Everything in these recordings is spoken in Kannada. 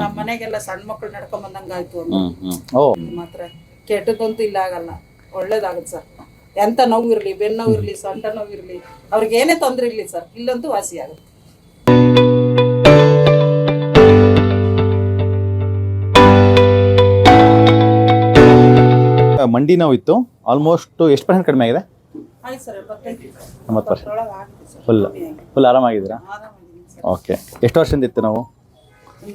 ನಮ್ಮ ಮನೆಗೆಲ್ಲ ಸಣ್ಣ ಮಕ್ಳು ನಡ್ಕೊಂಡ್ ಬಂದಂಗ ಆಯ್ತು ಅಂತ. ಓ. ಮಾತ್ರ. ಕೆಟ್ಟದಂತೂ ಇಲ್ಲ ಆಗಲ್ಲ. ಒಳ್ಳೇದಾಗುತ್ತೆ ಸರ್. ಎಂತ ನೋವು ಇರ್ಲಿ ಬೆನ್ನೋವು ನೋವು ಇರ್ಲಿ ಸೊಂಟ ನೋವು ಇರ್ಲಿ ಅವ್ರಿಗೆ ಏನೇ ತೊಂದ್ರೆ ಇರ್ಲಿ ಸರ್ ಇಲ್ಲಂತೂ ವಾಸಿ ಆಗುತ್ತೆ. ಮಂಡಿ ನೋವು ಇತ್ತು ಆಲ್ಮೋಸ್ಟ್ ಎಷ್ಟು ಪರ್ಸೆಂಟ್ ಕಡಿಮೆ ಆಗಿದೆ? ಎಂಬತ್ತು ಪರ್ಸೆಂಟ್. ಫುಲ್. ಫುಲ್ ಆರಾಮಾಗಿದ್ದೀರಾ? ಓಕೆ. ಎಷ್ಟು ವರ್ಷದಿಂದ ಇತ್ತು ನಾವು?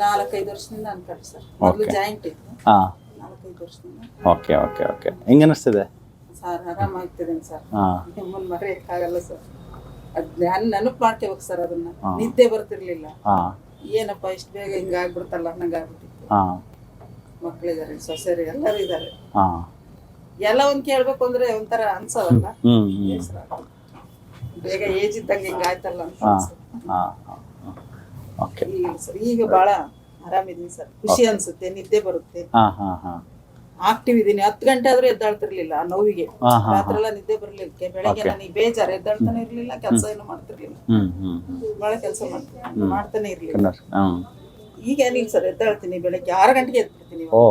ನಾಲ್ಕೈದು ವರ್ಷದಿಂದ ಅನ್ಕಟ್ಟು ಸರ್. ಮೊದಲು ಜಾಯಿಂಟ್ ಇತ್ತು. ಹಾಂ ನಾಲ್ಕೈದು ವರ್ಷದಿಂದ. ಓಕೆ ಓಕೆ ಓಕೆ ಹೆಂಗೆ ಅನ್ನಿಸ್ತಿದೆ ಸರ್ ಆರಾಮಾಗ್ತಿದ್ದೀನಿ ಸರ್. ಹಾಂ ನಿಮ್ಮನ್ನು ಮರೆಯಕ್ಕಾಗಲ್ಲ ಸರ್. ಅದ್ ನಾನು ನೆನಪು ಮಾಡ್ಕೋಬೇಕು ಸರ್ ಅದನ್ನ. ನಿದ್ದೆ ಬರ್ತಿರ್ಲಿಲ್ಲ. ಹಾಂ ಏನಪ್ಪ ಇಷ್ಟು ಬೇಗ ಹಿಂಗ ಆಗ್ಬಿಡ್ತಲ್ಲ ಅನ್ನಂಗ ಆಗ್ಬಿಟ್ಟಿತ್ತು. ಹಾಂ ಮಕ್ಳಿದಾರೆ ಸೊಸೆರು ಎಲ್ಲರೂ ಇದ್ದಾರೆ ಹಾಂ ಎಲ್ಲ ಒಂದ್ ಕೇಳ್ಬೇಕು ಅಂದ್ರೆ ಒಂಥರ ಬೇಸರ. ಬೇಗ ಏಜ್ ಇದ್ದಂಗೆ ಹಿಂಗಾಯ್ತಲ್ಲ ಅಂತ ಹಾಂ ಅನ್ಸುತ್ತೆ. ಹಾಂ ಹಾಂ ಓಕೆ ಈಗ ಸರ್ ಈಗ ಬಹಳ ಆರಾಮಿದೀನಿ ಸರ್. ಖುಷಿ ಅನ್ಸುತ್ತೆ ನಿದ್ದೆ ಬರುತ್ತೆ. ಹಾ ಹಾಂ ಹಾಂ. ಆಕ್ಟಿವ್ ಇದೀನಿ. ಹತ್ತು ಗಂಟೆ ಆದ್ರೂ ಎದ್ದಾಳ್ತಿರ್ಲಿಲ್ಲ ಆ ನೋವಿಗೆ. ಹಾಂ ಹಾಂ ರಾತ್ರಿ ಎಲ್ಲ ನಿದ್ದೆ ಬರ್ಲಿಕ್ಕೆ ಬೆಳಗ್ಗೆ ನನಗೆ ಬೇಜಾರು ಎದ್ದಾಳ್ತಾನೆ ಇರ್ಲಿಲ್ಲ ಕೆಲಸ ಏನು ಮಾಡ್ತಿರ್ಲಿಲ್ಲ. ಹ್ಞೂ ಹ್ಞೂ ಬಹಳ ಕೆಲಸ ಮಾಡ್ತೀನಿ ಮಾಡ್ತಾನೆ ಇರ್ಲಿಲ್ಲ. ಕನ್ನಡ ಈಗ ಏನಿಲ್ಲ ಸರ್ ಎದ್ದಾಳ್ತೀನಿ ಬೆಳಗ್ಗೆ ಆರು ಗಂಟೆಗೆ ಎದ್ಬಿಡ್ತೀನಿ ಓ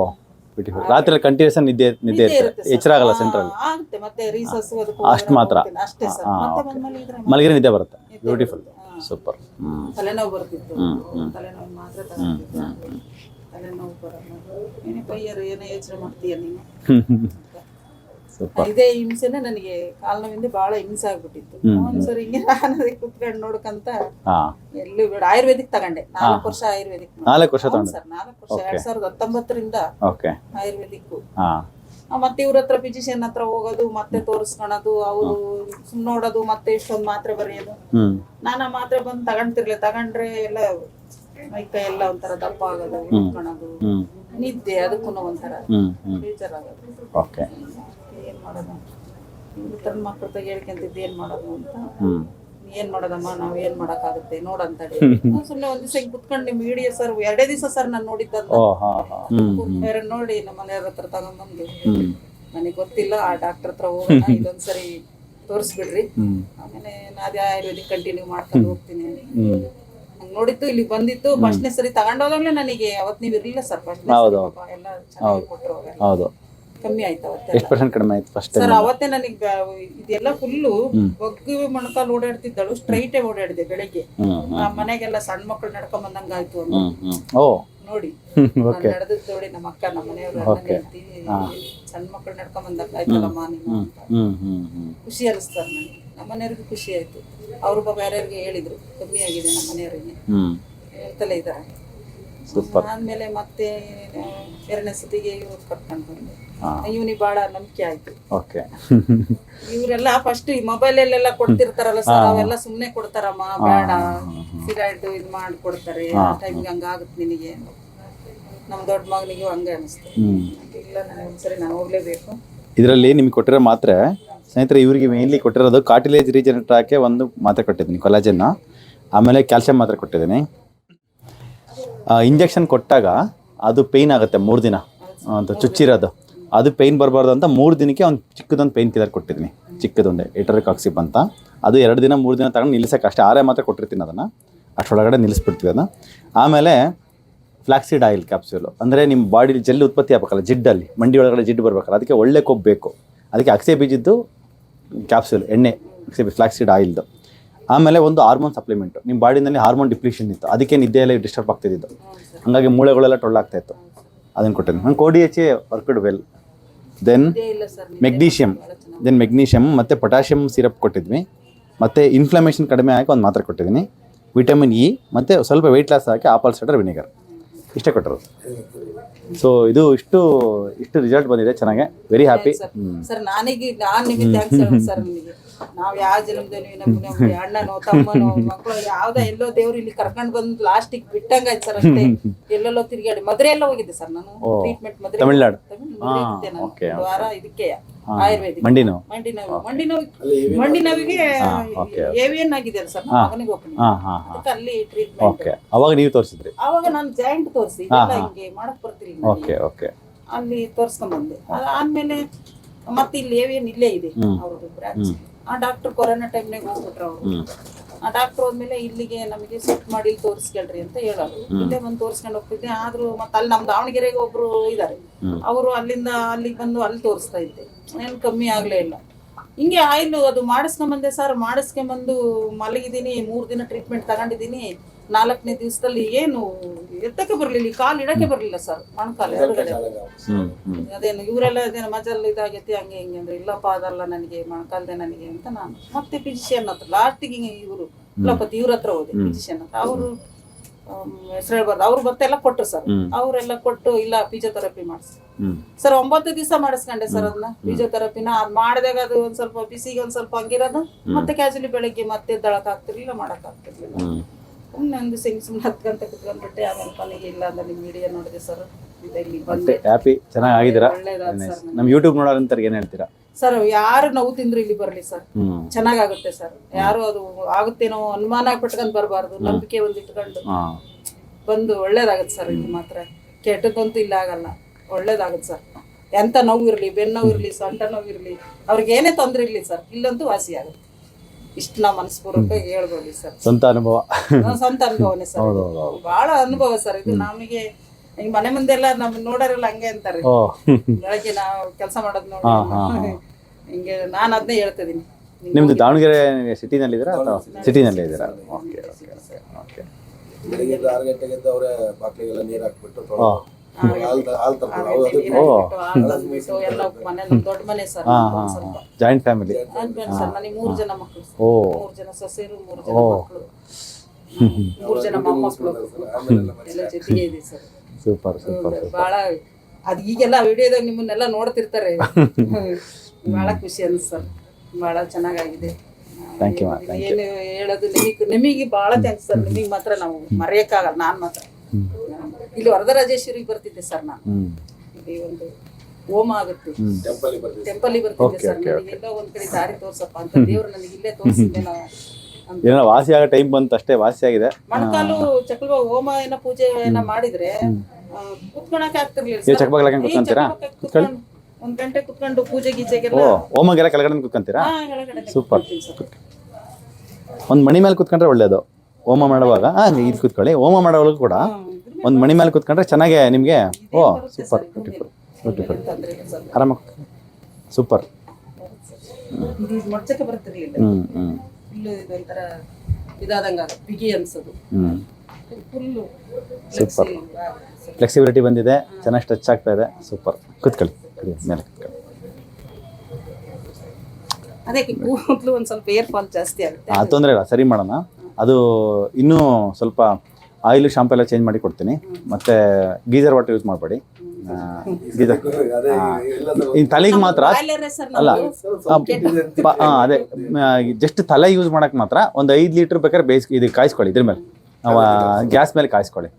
ಬ್ಯೂಟಿಫುಲ್ ರಾತ್ರಿ ಕಂಟಿನ್ಯೂಸ್ ನಿದ್ದೆ ನಿದ್ದೆ ಇರುತ್ತೆ ಸರ್. ಎಚ್ಚರ ಆಗಲ್ಲ ಸೆಂಟ್ರಲ್ ಆಗುತ್ತೆ. ಮತ್ತೆ ರೀಸಸ್ ಅಷ್ಟ್ ಮಾತ್ರ. ಅಷ್ಟೇ ಸರ್. ಹಾ, ಮತ್ತೆ okay. ಮಲಗಿದ್ರೆ ನಿದ್ದೆ ಬರುತ್ತೆ. ಬ್ಯೂಟಿಫುಲ್. ಸೂಪರ್. ತಲೆನೋವು ಬರ್ತಿತ್ತು. ತಲೆನೋವು ಮಾತ್ರ ತಗೊಂಡಿದ್ದೆ ತಲೆನೋವು ಬರಲ್ಲ ಏನೇ ಏನೇ ಯೋಚನೆ ಮಾಡ್ತೀಯ ನೀನು? ಇದೇ ಹಿಂಸೆನೆ ನನಗೆ ಕಾಲ್ ನೋವಿಂದ ಬಹಳ ಹಿಂಸೆ ಆಗ್ಬಿಟ್ಟಿತ್ತು. ಒಂದ್ಸರಿ ಹಿಂಗೆ ನಾನು ಕುತ್ಕೊಂಡು ನೋಡ್ಕಂತ ಎಲ್ಲೂ ಬೇಡ. ಆಯುರ್ವೇದಿಕ್ ತಗೊಂಡೆ. ನಾಲ್ಕು ವರ್ಷ ಆಯುರ್ವೇದಿಕ್ ನಾಲ್ಕು ವರ್ಷ? ಸರ್ ನಾಲ್ಕು ವರ್ಷ. ಎರಡ್ ಸಾವಿರದ ಹತ್ತೊಂಬತ್ತರಿಂದ ಆಯುರ್ವೇದಿಕ್ ಮತ್ತೆ ಇವ್ರ ಹತ್ರ ಫಿಸಿಷಿಯನ್ ಹತ್ರ ಹೋಗೋದು ಮತ್ತೆ ತೋರಿಸ್ಕೊಳೋದು ಅವರು ಸುಮ್ ನೋಡೋದು ಮತ್ತೆ ಇಷ್ಟೊಂದು ಮಾತ್ರೆ ಬರೆಯೋದು. ನಾನು ಆ ಮಾತ್ರೆ ಬಂದು ತಗೊಂತಿರ್ಲಿಲ್ಲ ತಗೊಂಡ್ರೆ ಎಲ್ಲ ಮೈಕೈ ಎಲ್ಲ ಒಂಥರ ದಪ್ಪ ಆಗೋದು ಇಟ್ಕೊಳೋದು ನಿದ್ದೆ ಅದಕ್ಕೂ ಒಂಥರ ಬೇಜಾರ್ ಆಗೋದು ಏನ್ ಮಾಡೋದು? ಇವ್ರ ತನ್ನ ಮಕ್ಳ ತಗ ಹೇಳ್ಕೊಂತಿದ್ದು ಏನ್ ಮಾಡೋದು ಅಂತ. ಏನ್ ಮಾಡೋದಮ್ಮ ನಾವ್ ಏನ್ ಮಾಡಕ್ಕಾಗುತ್ತೆ? ನೋಡಂತ ಸುಮ್ನೆ ಒಂದ್ ದಿವಸ ಕುತ್ಕೊಂಡು ನಿಮ್ ವಿಡಿಯೋ ಸರ್ ಎರಡೇ ದಿವಸ ಸರ್ ನಾನು ನೋಡಿದ್ದ ಓ ಹಾಂ ಹಾಂ. ಹ್ಞೂ ಬೇರೆ ನೋಡಿ ನಮ್ಮ ಮನೆಯವ್ರ ಹತ್ರ ತಗೊಂಡ್ಬಂದು ನನಗೆ ಗೊತ್ತಿಲ್ಲ ಆ ಡಾಕ್ಟರ್ ಹತ್ರ ಹೋಗೋಣ ಇದೊಂದ್ಸರಿ ತೋರಿಸ್ಬಿಡ್ರಿ. ಆಮೇಲೆ ಅದೇ ಆಯುರ್ವೇದಿಕ್ ಕಂಟಿನ್ಯೂ ಮಾಡ್ಕೊಂಡು ಹೋಗ್ತೀನಿ. ನೋಡಿತ್ತು ನೋಡಿದ್ದು ಇಲ್ಲಿ ಬಂದಿತ್ತು ಫಸ್ಟ್ನೇ ಸರಿ ತಗೊಂಡೋದಾಗ್ಲೇ ನನಗೆ ಅವತ್ ನೀವ್ ಇರ್ಲಿಲ್ಲ ಸರ್. ಫಸ್ಟ್ ಹೌದು, ಎಲ್ಲ ಚೆನ್ನಾಗಿ ಕೊಟ್ಟರು ಅವೆಲ್ಲ. ಹೌದು. ಕಮ್ಮಿ ಆಯ್ತು ಅವತ್ತೆ ಎಷ್ಟು ಪರ್ಸೆಂಟ್ ಕಡಿಮೆ ಆಯ್ತು ಫಸ್ಟ್ ಸರ್ ಅವತ್ತೇ ನನಗೆ ಇದೆಲ್ಲ ಫುಲ್ಲು ಬಗ್ಗು ಮೊಣಕಾಲು ಓಡಾಡ್ತಿದ್ದಳು ಸ್ಟ್ರೈಟೇ ಓಡಾಡಿದೆ ಬೆಳಗ್ಗೆ. ನಮ್ಮ ಮನೆಗೆಲ್ಲ ಸಣ್ಣ ಮಕ್ಕಳು ನಡ್ಕೊಂಡ್ ಬಂದಂಗ ಆಯ್ತು ಅಂತ ಓ. ನೋಡಿ ನಡೆದದ್ದು ನೋಡಿ ನಮ್ಮ ಅಕ್ಕ ನಮ್ಮ ಮನೆಯವ್ರು. ಸಣ್ಣ ಮಕ್ಳು ನಡ್ಕೊಂಡ್ ಬಂದಂಗ ಆಯ್ತಲ್ಲಮ್ಮ ನೀನು ಅಂತ. ಖುಷಿ ಅನಿಸ್ತಾರೆ ನನಗೆ ನಮ್ಮ ಮನೆಯವ್ರಿಗೂ ಖುಷಿ ಆಯ್ತು. ಅವ್ರು ಬೇರೆಯವ್ರಿಗೆ ಹೇಳಿದ್ರು ಕಮ್ಮಿ ಆಗಿದೆ ನಮ್ಮ ಮನೆಯವರಿಗೆ. ಹೇಳ್ತಲೇ ಇದ್ದಾರೆ. ಸೂಪರ್. ಆದ್ಮೇಲೆ ಮತ್ತೆ ಎರಡನೇ ಸತಿಗೆ ಇವ್ರು ಕರ್ಕೊಂಡು ಬಂದೆ. ಇವನಿಗೆ ಬಹಳ ನಂಬಿಕೆ ಆಯ್ತು. ಓಕೆ. ಇವರೆಲ್ಲ ಫಸ್ಟ್ ಈ ಮೊಬೈಲ್ ಅಲ್ಲೆಲ್ಲ ಕೊಡ್ತಿರ್ತಾರಲ್ಲ ಸರ್ ಅವೆಲ್ಲ ಸುಮ್ನೆ ಕೊಡ್ತಾರಮ್ಮ ಬೇಡ. ಇದು ಮಾಡಿ ಕೊಡ್ತಾರೆ ಆ ಟೈಮ್ಗೆ ಹಂಗಾಗುತ್ತೆ ನಿನಗೆ. ನಮ್ಮ ದೊಡ್ಡ ಮಗನಿಗೂ ಹಂಗೆ ಅನಿಸ್ತು. ಇಲ್ಲ ನನಗೆ ಒಂದ್ಸರಿ ನಾನು ಹೋಗ್ಲೇಬೇಕು. ಇದರಲ್ಲಿ ನಿಮ್ಗೆ ಕೊಟ್ಟಿರೋ ಮಾತ್ರೆ ಸ್ನೇಹಿತರೆ ಇವರಿಗೆ ಮೇನ್ಲಿ ಕೊಟ್ಟಿರೋದು ಕಾಟಿಲೇಜ್ ರೀಜನ್ ಹಾಕಿ ಒಂದು ಮಾತ್ರೆ ಕೊಟ್ಟಿದ್ದೀನಿ ಕೊಲಾಜನ್ನ ಆಮೇಲೆ ಕ್ಯಾಲ್ಸಿಯಂ ಮಾತ್ರೆ ಕೊಟ್ಟಿದ್ದೀನಿ. ಇಂಜೆಕ್ಷನ್ ಕೊಟ್ಟಾಗ ಅದು ಪೇಯ್ನ್ ಆಗುತ್ತೆ ಮೂರು ದಿನ. ಅಂತ ಚುಚ್ಚಿರೋದು. ಅದು ಪೇಯ್ನ್ ಬರಬಾರ್ದು ಅಂತ ಮೂರು ದಿನಕ್ಕೆ ಒಂದು ಚಿಕ್ಕದೊಂದು ಪೇಯ್ನ್ ಕಿಲ್ಲರ್ ಕೊಟ್ಟಿದ್ದೀನಿ. ಚಿಕ್ಕದೊಂದೇ ಎಟರಿಕ್ ಆಕ್ಸಿಪ್ ಅಂತ. ಅದು ಎರಡು ದಿನ, ಮೂರು ದಿನ ತಗೊಂಡು ನಿಲ್ಲಿಸೋಕೆ ಅಷ್ಟೇ. ಆರೆ ಮಾತ್ರ ಕೊಟ್ಟಿರ್ತೀನಿ ಅದನ್ನು. ಅಷ್ಟರೊಳಗಡೆ ನಿಲ್ಲಿಸ್ಬಿಡ್ತೀವಿ ಅದನ್ನು. ಆಮೇಲೆ ಫ್ಲಾಕ್ಸಿಡ್ ಆಯಿಲ್ ಕ್ಯಾಪ್ಸ್ಯೂಲು ಅಂದರೆ ನಿಮ್ಮ ಬಾಡಿಲಿ ಜೆಲ್ ಉತ್ಪತ್ತಿ ಆಗಬೇಕಲ್ಲ ಜಿಡ್ಡಲ್ಲಿ ಮಂಡಿ ಒಳಗಡೆ ಜಿಡ್ಡು ಬರಬೇಕಲ್ಲ, ಅದಕ್ಕೆ ಒಳ್ಳೆ ಕೊಬ್ಬು ಬೇಕು. ಅದಕ್ಕೆ ಅಕ್ಸೆ ಬೀಜದ್ದು ಕ್ಯಾಪ್ಸ್ಯೂಲ್ ಎಣ್ಣೆ ಅಕ್ಸೆ ಫ್ಲಾಕ್ಸಿಡ್ ಆಯಿಲ್ದು ಆಮೇಲೆ ಒಂದು ಹಾರ್ಮೋನ್ ಸಪ್ಲಿಮೆಂಟ್ ನಿಮ್ಮ ಬಾಡಿನಲ್ಲಿ ಹಾರ್ಮೋನ್ ಡಿಪ್ಲೀಷನ್ ಇತ್ತು. ಅದಕ್ಕೆ ನಿದ್ದೆಯೆಲ್ಲ ಡಿಸ್ಟರ್ಬ್ ಆಗ್ತಿದ್ದು ಹಂಗಾಗಿ ಮೂಳೆಗಳೆಲ್ಲ ಟೊಳ್ಳಾಗ್ತಾ ಇತ್ತು. ಅದನ್ನು ಕೊಟ್ಟಿದ್ದೀನಿ ನಾನು ಕೋಡಿ ಹೆಚ್ಚಿ worked well then magnesium then magnesium ಮತ್ತು ಪೊಟ್ಯಾಷಿಯಮ್ ಸಿರಪ್ ಕೊಟ್ಟಿದ್ವಿ. ಮತ್ತು ಇನ್ಫ್ಲಮೇಷನ್ ಕಡಿಮೆ ಹಾಕಿ ಒಂದು ಮಾತ್ರೆ ಕೊಟ್ಟಿದ್ದೀನಿ. ವಿಟಮಿನ್ ಇ ಮತ್ತು ಸ್ವಲ್ಪ ವೆಯ್ಟ್ ಲಾಸ್ ಹಾಕಿ ಆಪಲ್ ಸೈಡರ್ ವಿನಿಗರ್ ಇಷ್ಟೇ ಕೊಟ್ಟರು ಸೊ ಇದು ಇಷ್ಟು ಇಷ್ಟು ರಿಸಲ್ಟ್ ಬಂದಿದೆ. ಚೆನ್ನಾಗೆ. ವೆರಿ ಹ್ಯಾಪಿ ಸರ್ ನಾನೀಗ ನಾವ್ ಯಾವ ಜನ್ಮದಲ್ಲಿ ನಮ್ಮ ಅಣ್ಣನೋ ತಮ್ಮನೋ ಮಕ್ಕಳು ಯಾವ್ದ ಎಲ್ಲೋ ದೇವ್ರು ಇಲ್ಲಿ ಕರ್ಕೊಂಡ್ ಬಂದು ಲಾಸ್ಟಿಗೆ ಬಿಟ್ಟಂಗಾಯ್ತು ಸರ್ ಅಷ್ಟೇ. ಎಲ್ಲೆಲ್ಲೋ ತಿರುಗಾಡಿ ಮದ್ರೆ ಎಲ್ಲ ಹೋಗಿದ್ದೆ ಸರ್ ನಾನು. ಟ್ರೀಟ್ಮೆಂಟ್ ಮದುವೆ ತಮಿಳ್ನಾಡು? ಹೋಗಿದ್ದೆ ನಾನು. okay, ಒಂದು ವಾರ ಇದಕ್ಕೆ ಆಯುರ್ವೇದಿಕ್. ಮಂಡಿ ನೋವು ಮಂಡಿ ನೋವು ಮಂಡಿ ನೋವು ಮಂಡಿ ನೋವಿಗೆ ಏವಿಯನ್ ಆಗಿದೆ ಸರ್ ನಮ್ಮ ಮಗನಿಗೆ ಓಪನ್ ಅದಕ್ಕೆ ಅಲ್ಲಿ ಟ್ರೀಟ್ಮೆಂಟ್ ಓಕೆ ಅವಾಗ ನೀವು ತೋರಿಸಿದ್ರಿ? ಅವಾಗ ನಾನು ಜಾಯಿಂಟ್ ತೋರಿಸಿ. ಹಿಂಗೆ ಮಾಡಕ್ ಬರ್ತಿರ್ಲಿಲ್ಲ ಓಕೆ ಓಕೆ ಅಲ್ಲಿ ತೋರಿಸ್ಕೊಂಡ್ ಬಂದೆ. ಆದ್ಮೇಲೆ ಮತ್ತೆ ಇಲ್ಲಿ ಏವಿಯನ್ ಇಲ್ಲೇ ಇದೆ. ಅವ್ರದ್ದು ಬ್ರಾಂಚ್ ಆ ಡಾಕ್ಟರ್ ಕೊರೋನಾ ಟೈಮ್ನಾಗ ಹೋಗ್ಬಿಟ್ರು ಅವ್ರು. ಆ ಡಾಕ್ಟರ್ ಹೋದ್ಮೇಲೆ ಇಲ್ಲಿಗೆ ನಮಗೆ ಸೆಟ್ ಮಾಡಿ ಇಲ್ಲಿ ತೋರಿಸ್ಕೊಳ್ರಿ ಅಂತ ಹೇಳೋರು. ಇಲ್ಲೇ ಬಂದು ತೋರಿಸ್ಕೊಂಡು ಹೋಗ್ತಿದ್ದೆ. ಆದ್ರೂ ಮತ್ತೆ ಅಲ್ಲಿ ನಮ್ಮ ದಾವಣಗೆರೆಗೆ ಒಬ್ರು ಇದಾರೆ. ಅವರು ಅಲ್ಲಿಂದ ಅಲ್ಲಿಗೆ ಬಂದು ಅಲ್ಲಿ ತೋರಿಸ್ತಾ ಇದ್ದೆ. ಏನು ಕಮ್ಮಿ ಆಗ್ಲೇ ಇಲ್ಲ. ಹಿಂಗೆ ಆಯಿಲ್ ಅದು ಮಾಡಿಸ್ಕೊಂಬಂದೆ ಸರ್. ಮಾಡಿಸ್ಕೊಂಬಂದು ಮಲಗಿದ್ದೀನಿ ಮೂರು ದಿನ ಟ್ರೀಟ್ಮೆಂಟ್ ತಗೊಂಡಿದ್ದೀನಿ ನಾಲ್ಕನೇ ದಿವಸದಲ್ಲಿ ಏನು ಎತ್ತಕ್ಕೆ ಬರಲಿಲ್ಲ ಕಾಲು ಇಡಕ್ಕೆ ಬರಲಿಲ್ಲ ಸರ್ ಮೊಣಕಾಲು ಅದೇನು ಇವರೆಲ್ಲ ಅದೇನು ಮಜಲ್ ಇದಾಗೈತಿ ಹಂಗೆ ಹಿಂಗೆ ಅಂದ್ರೆ ಇಲ್ಲಪ್ಪ ಅದಲ್ಲ ನನಗೆ ಮೊಣಕಾಲ್ದೆ ನನಗೆ ಅಂತ ನಾನು ಮತ್ತೆ ಫಿಜಿಷಿಯನ್ ಹತ್ರ ಲಾಸ್ಟಿಗೆ ಇವರು ಇಲ್ಲಪ್ಪತಿ ಇವ್ರ ಹತ್ರ ಹೋದೆ ಫಿಜಿಷಿಯನ್ ಹತ್ರ. ಅವರು ಹೆಸರು ಹೇಳ್ಬಾರ್ದು. ಅವ್ರು ಮತ್ತೆಲ್ಲ ಕೊಟ್ಟರು ಸರ್. ಅವರೆಲ್ಲ ಕೊಟ್ಟು ಇಲ್ಲ ಫಿಜಿಯೋಥೆರಪಿ ಮಾಡಿಸಿ ಸರ್ ಒಂಬತ್ತು ದಿವಸ ಮಾಡಿಸ್ಕೊಂಡೆ ಸರ್ ಅದನ್ನ ಫಿಜಿಯೋಥೆರಪಿನ ಅದ್ ಮಾಡಿದಾಗ ಅದು ಒಂದ್ ಸ್ವಲ್ಪ ಬಿಸಿಗೆ ಒಂದ್ ಸ್ವಲ್ಪ ಹಂಗಿರೋದು ಮತ್ತೆ ಕ್ಯಾಜುಲಿ ಬೆಳಗ್ಗೆ ಮತ್ತೆ ದಳಕ್ ಆಗ್ತಿರ್ಲಿಲ್ಲ ಮಾಡಕ್ ಆಗ್ತಿರ್ಲಿಲ್ಲ ಒಂದು ಸಿಂಗ್ ಸುಮ್ಮನೆ ಹತ್ತು ಗಂಟೆ ಕುತ್ಕೊಂಡ್ಬಿಟ್ಟೆ ಆಮೇಲೆ ಕೊನೆಗೆ ಇಲ್ಲ ಅಂದ್ರೆ ನಿಮ್ಮ ವಿಡಿಯೋ ನೋಡಿದೆ ಸರ್ ಇಲ್ಲಿ ಬಂದೆ. ಹ್ಯಾಪಿ ಚೆನ್ನಾಗಿ ಆಗಿದ್ದೀರಾ ಒಳ್ಳೇದಾದ್ ಸರ್ ನಮ್ಮ ಯೂಟ್ಯೂಬ್ ನೋಡೋರಂತಾರೆ ಏನು ಹೇಳ್ತೀರಾ? ಸರ್ ಯಾರು ನೋವು ತಿಂದ್ರು ಇಲ್ಲಿ ಬರಲಿ ಸರ್ ಹ್ಮ್. ಚೆನ್ನಾಗಾಗುತ್ತೆ ಸರ್ ಯಾರು ಅದು ಆಗುತ್ತೇನೋ ಅನುಮಾನ ಪಟ್ಕೊಂಡ್ ಬರಬಾರ್ದು ನಂಬಿಕೆ ಒಂದು ಇಟ್ಕೊಂಡು. ಹಾ. ಬಂದು ಒಳ್ಳೇದಾಗುತ್ತೆ ಸರ್ ಇಲ್ಲಿ ಮಾತ್ರ. ಕೆಟ್ಟದಂತೂ ಇಲ್ಲ ಆಗಲ್ಲ. ಒಳ್ಳೇದಾಗುತ್ತೆ ಸರ್ ಎಂತ ನೋವು ಇರ್ಲಿ ಬೆನ್ನು ನೋವು ಇರಲಿ ಸೊಂಟ ನೋವು ಇರಲಿ ಅವ್ರಿಗೆ ಏನೇ ತೊಂದ್ರೆ ಇರ್ಲಿ ಸರ್ ಇಲ್ಲಂತೂ ವಾಸಿ ಆಗುತ್ತೆ. ಇಷ್ಟು ನಾವು ಮನಸ್ಪೂರ್ವಕ ಹೇಳ್ಬೋದು ಸರ್. ಸ್ವಂತ ಅನುಭವ. ನಾನ್ ಸ್ವಂತ ಅನುಭವನೇ ಸರ್. ಬಹಳ ಅನುಭವ ಸರ್ ಇದು. ನಮಗೆ ಈ ಮನೆ ಮುಂದೆಲ್ಲ ನಮ್ ನೋಡೋರೆಲ್ಲ ಹಂಗೆ ಅಂತಾರೆ. ಓ. ಬೆಳಗ್ಗೆ ನಾವು ಕೆಲಸ ಮಾಡೋದ್ ನೋಡಿ. ಹಿಂಗೆ ನಾನು ಅದನ್ನೇ ಹೇಳ್ತಿದ್ದೀನಿ. ನಿಮ್ದು ದಾವಣಗೆರೆ ಸಿಟಿನಲ್ಲಿದ್ದೀರಾ ಅಥವಾ ಸಿಟಿನಲ್ಲಿ ಇದ್ದೀರಾ? ಓಕೆ ಓಕೆ ಓಕೆ ಬೆಳಿಗ್ಗೆ ಎದ್ದು ಆರು ಗಂಟೆಗೆ ಅವರೇ ಬಾಕ್ಲಿಗೆಲ್ಲ ನೀರು ಹಾಕ್ಬಿಟ್ಟು ಹಾಂ ಹಾಂ ಹಾಂ. ಜಾಯಿಂಟ್ ಫ್ಯಾಮಿಲಿ ಹಸ್ಬೆಂಡ್ ಸರ್ ನನಗೆ ಮೂರು ಜನ ಮಕ್ಕಳು ಓ. ಮೂರು ಜನ ಸೊಸೆರು ಮೂರು ಜನ ಮಕ್ಕಳು ಮೂರು ಜನ ಮೊಮ್ಮಕ್ಕಳು ಎಲ್ಲ ಜೊತೆಗೆ ಇದೆ ಸರ್. ಸೂಪರ್ ಸೂಪರ್ ಬಹಳ ಅದ್ ಈಗೆಲ್ಲ ವಿಡಿಯೋದಾಗ ನಿಮ್ಮನ್ನೆಲ್ಲ ನೋಡ್ತಿರ್ತಾರೆ. ಬಹಳ ಖುಷಿ ಅನ್ಸ್ ಸರ್. ಬಹಳ ಚೆನ್ನಾಗಾಗಿದೆ. Thank you. ಏನು ಹೇಳೋದು ನಿಮಗೆ ನಿಮಗೆ ಬಹಳ ಥ್ಯಾಂಕ್ಸ್ ಸರ್. ನಿಮಗೆ ಮಾತ್ರ ನಾವು ಮರೆಯಕ್ಕಾಗಲ್ಲ ನಾನ್ ಮಾತ್ರ. ಇಲ್ಲಿ ವರದರಾಜೇಶ್ವರಿಗೆ ಬರ್ತಿದ್ದೆ ಸರ್ ನಾನು. ಇಲ್ಲಿ ಒಂದು ಹೋಮ ಆಗುತ್ತೆ. ಟೆಂಪಲ್ ಬರ್ತಿದ್ದೆ. ಸರ್ ನನಗೆ ಎಲ್ಲೋ ಒಂದ್ ಕಡೆ ದಾರಿ ತೋರ್ಸಪ್ಪ ಅಂತ ದೇವ್ರು ನನಗೆ ಇಲ್ಲೇ ತೋರಿಸಿದ್ದೆ ನಾವು ಅಂತ ಏನೋ ವಾಸಿ ಆಗೋ ಟೈಮ್ ಬಂತು ಅಷ್ಟೇ ವಾಸಿ ಆಗಿದೆ. ಮೊಣಕಾಲು ಚಕ್ರ ಹೋಮ ಏನೋ ಪೂಜೆ ಏನೋ ಮಾಡಿದ್ರೆ ಕುತ್ಕೊಳಕ್ಕೆ ಆಗ್ತಿರ್ಲಿಲ್ಲ ಹಾಕೊಂಡ್ ಈ ಕುತ್ಕೊಂತೀರಾ? ಕುತ್ಕೊಂಡು ಒಂದ್ ಗಂಟೆ ಕುತ್ಕೊಂಡು ಪೂಜೆ ಗೀಜೆಗೆಲ್ಲ ಓ ಓಮಗೆಲ್ಲ ಕೆಳಗಡೆ ಕುತ್ಕೊಂತೀರಾ? ಸೂಪರ್ ಒಂದು ಮಣಿ ಮೇಲೆ ಕುತ್ಕೊಂಡ್ರೆ ಒಳ್ಳೇದು. ಹೋಮ ಮಾಡುವಾಗ ಹಾ ಇಲ್ಲಿ ಕುತ್ಕೊಳ್ಳಿ. ಹೋಮ ಮಾಡೋವಾಗ ಕೂಡ ಒಂದು ಮಣಿ ಮೇಲೆ ಕುತ್ಕೊಂಡ್ರೆ ಚೆನ್ನಾಗೆ ನಿಮಗೆ? ಓ ಸೂಪರ್ ಬ್ಯೂಟಿಫುಲ್ ಬ್ಯೂಟಿಫುಲ್ ಆರಾಮ ಸೂಪರ್ ಸೂಪರ್ ಹ್ಞೂ ಹ್ಞೂ. ಫ್ಲೆಕ್ಸಿಬಿಲಿಟಿ ಬಂದಿದೆ ಚೆನ್ನಾಗಿ ಸ್ಟ್ರೆಚ್ ಆಗ್ತಾ ಇದೆ ಸೂಪರ್ ಕುತ್ಕೊಳ್ಳಿ ಮೇಲೆ ಕುತ್ಕೊಳ್ಳಿ. ಅದೇ ಕೂದಲು ಒಂದ್ ಸ್ವಲ್ಪ ಏರ್ ಫಾಲ್ ಜಾಸ್ತಿ ಆಗುತ್ತೆ. ಆ ತೊಂದರೆ ಇಲ್ಲ ಸರಿ ಮಾಡೋಣ. ಅದು ಇನ್ನೂ ಸ್ವಲ್ಪ ಆಯಿಲ್ ಶಾಂಪು ಎಲ್ಲ ಚೇಂಜ್ ಮಾಡಿ ಕೊಡ್ತೀನಿ. ಮತ್ತು ಗೀಜರ್ ವಾಟರ್ ಯೂಸ್ ಮಾಡಬೇಡಿ. ಗೀಜರ್. ಇನ್ ಈ ತಲೆಗೆ ಮಾತ್ರ ಅಲ್ಲ ನಾವು ಅದೇ ಜಸ್ಟ್ ತಲೆ ಯೂಸ್ ಮಾಡೋಕ್ಕೆ ಮಾತ್ರ ಒಂದು ಐದು ಲೀಟ್ರ್ ಬೇಕಾದ್ರೆ ಬೇಯಿಸ್ ಇದು ಕಾಯಿಸ್ಕೊಳ್ಳಿ ಇದ್ರ ಮೇಲೆ. ನಾವು ಗ್ಯಾಸ್ ಮೇಲೆ ಕಾಯಿಸ್ಕೊಳ್ಳಿ.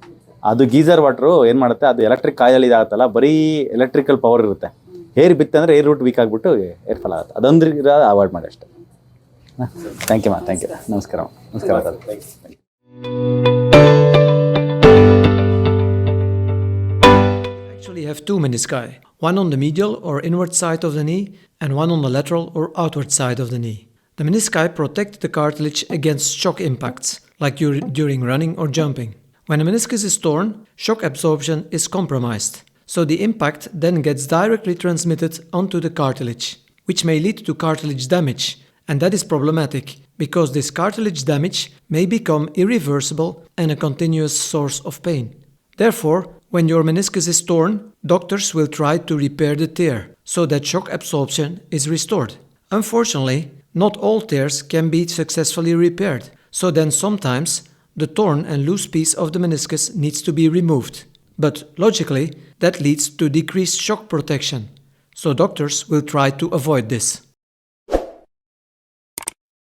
ಅದು ಗೀಜರ್ ವಾಟ್ರು ಏನು ಮಾಡುತ್ತೆ ಅದು ಎಲೆಕ್ಟ್ರಿಕ್ ಕಾಯಲ್ಲಿ ಇದಾಗುತ್ತಲ್ಲ ಬರೀ ಎಲೆಕ್ಟ್ರಿಕಲ್ ಪವರ್ ಇರುತ್ತೆ. ಏರ್ ಬಿತ್ತಂದರೆ ಏರ್ ರೂಟ್ ವೀಕ್ ಆಗಿಬಿಟ್ಟು ಏರ್ ಫಾಲ್ ಆಗುತ್ತೆ. ಅದೊಂದು ಅವಾಯ್ಡ್ ಮಾಡಿ ಅಷ್ಟೇ. ಥ್ಯಾಂಕ್ ಯು ಮಾ ಥ್ಯಾಂಕ್ ಯು ನಮಸ್ಕಾರ ನಮಸ್ಕಾರ sir actually have two menisci, one on the medial or inward side of the knee and one on the lateral or outward side of the knee. The menisci protect the cartilage against shock impacts, like dur- during running or jumping. When a meniscus is torn, shock absorption is compromised, so the impact then gets directly transmitted onto the cartilage, which may lead to cartilage damage, and that is problematic because this cartilage damage may become irreversible and a continuous source of pain. Therefore, when your meniscus is torn, doctors will try to repair the tear so that shock absorption is restored. Unfortunately, not all tears can be successfully repaired, so then sometimes the torn and loose piece of the meniscus needs to be removed. But logically, that leads to decreased shock protection, so doctors will try to avoid this.